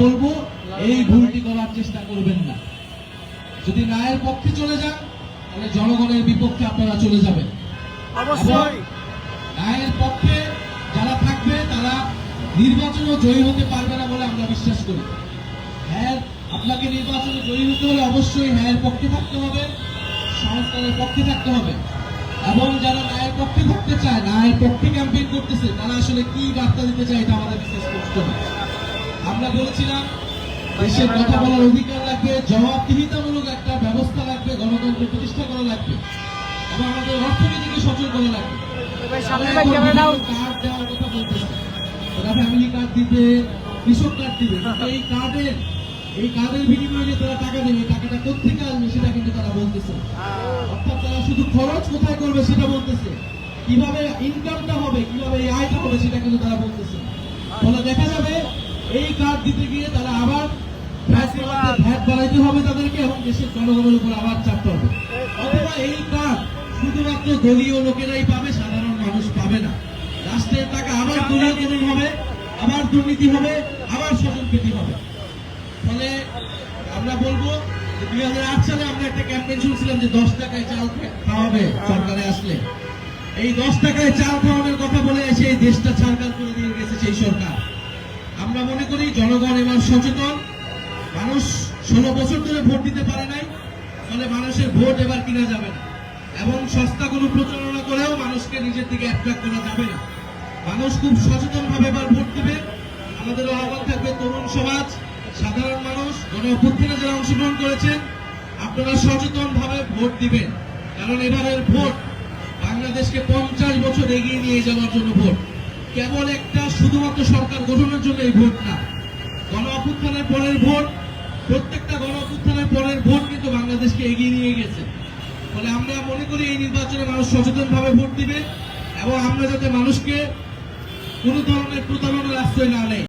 বলব এই ভুলটি করার চেষ্টা করবেন না। যদি ন্যায়ের পক্ষে চলে যান তাহলে জনগণের বিপক্ষে আপনারা চলে যাবেন। ন্যায়ের পক্ষে যারা থাকবে তারা নির্বাচনে জয়ী হতে পারবে না বলে আমরা বিশ্বাস করি। হ্যাঁ আপনাকে নির্বাচনে জয়ী হতে হলে অবশ্যই হ্যাঁ পক্ষে থাকতে হবে সংস্কারের পক্ষে থাকতে হবে। এবং যারা ন্যায়ের পক্ষে থাকতে চায় ন্যায়ের পক্ষে ক্যাম্পেইন করতেছে তারা আসলে কি বার্তা দিতে চায় এটা আমাদের বিশেষ স্পষ্ট না আমরা বলেছিলাম দেশের কথা বলার অধিকার লাগবে জবাবদিহিতামূলক একটা ব্যবস্থা লাগবে গণতন্ত্র প্রতিষ্ঠা করা লাগবে এবং আমাদের অর্থনীতিকে সচল করা লাগবে। কার্ড দেওয়ার কথা বলতেছে তারা ফ্যামিলি কার্ড দিবে কৃষক কার্ড দিবে। এই কার্ডের এই কার্ডের বিনিময়ে যে তারা টাকা দেবে টাকাটা কোথেকে আসবে সেটা কিন্তু তারা বলতেছে। অর্থাৎ তারা শুধু খরচ কোথায় করবে সেটা বলতেছে। কীভাবে ইনকামটা হবে কীভাবে এই আয়টা হবে সেটা কিন্তু তারা বলতেছে। ফলে দেখা যাবে এই কার্ড দিতে গিয়ে তারা আবার ভ্যাট বাড়াইতে হবে তাদেরকে এবং দেশের জনগণের উপর আবার চাপ পড়বে অথবা এই কার্ড শুধুমাত্র দলীয় লোকেরাই পাবে, সাধারণ মানুষ পাবে না। রাষ্ট্রের টাকা আবার দলীয়করণ হবে, আবার দুর্নীতি হবে, আবার স্বজনপ্রীতি হবে। ফলে আমরা বলব দুই সালে আমরা একটা ক্যাম্পেইন শুনছিলাম যে দশ টাকায় চাল খাওয়াবে সরকারে আসলে। এই দশ টাকায় চাল খাওয়ানোর কথা বলে এসে এই দেশটা ছাড়কাল করে দিয়ে গেছে সেই সরকার। আমরা মনে করি জনগণ এবার সচেতন। মানুষ ষোলো বছর ধরে ভোট দিতে পারে নাই, ফলে মানুষের ভোট এবার কিনা যাবে না। এবং সস্তা কোনো প্রচারণা করেও মানুষকে নিজের দিকে অ্যাট্রাক্ট করা যাবে না। মানুষ খুব সচেতনভাবে এবার ভোট দেবে। আমাদের আহ্বান থাকবে তরুণ সমাজ, সাধারণ মানুষ, গণ অভ্যুত্থানে যারা অংশগ্রহণ করেছেন আপনারা সচেতনভাবে ভোট দিবেন। কারণ এবারের ভোট বাংলাদেশকে পঞ্চাশ বছর এগিয়ে নিয়ে যাওয়ার জন্য ভোট। কেবল একটা শুধুমাত্র সরকার গঠনের জন্য এই ভোট না গণ অভ্যুত্থানের পরের ভোট, প্রত্যেকটা গণ অভ্যুত্থানের পরের ভোট কিন্তু বাংলাদেশকে এগিয়ে নিয়ে গেছে। ফলে আমরা মনে করি এই নির্বাচনে মানুষ সচেতনভাবে ভোট দিবে এবং আমরা যাতে মানুষকে কোনো ধরনের প্রতারণার আশ্রয় না নেয়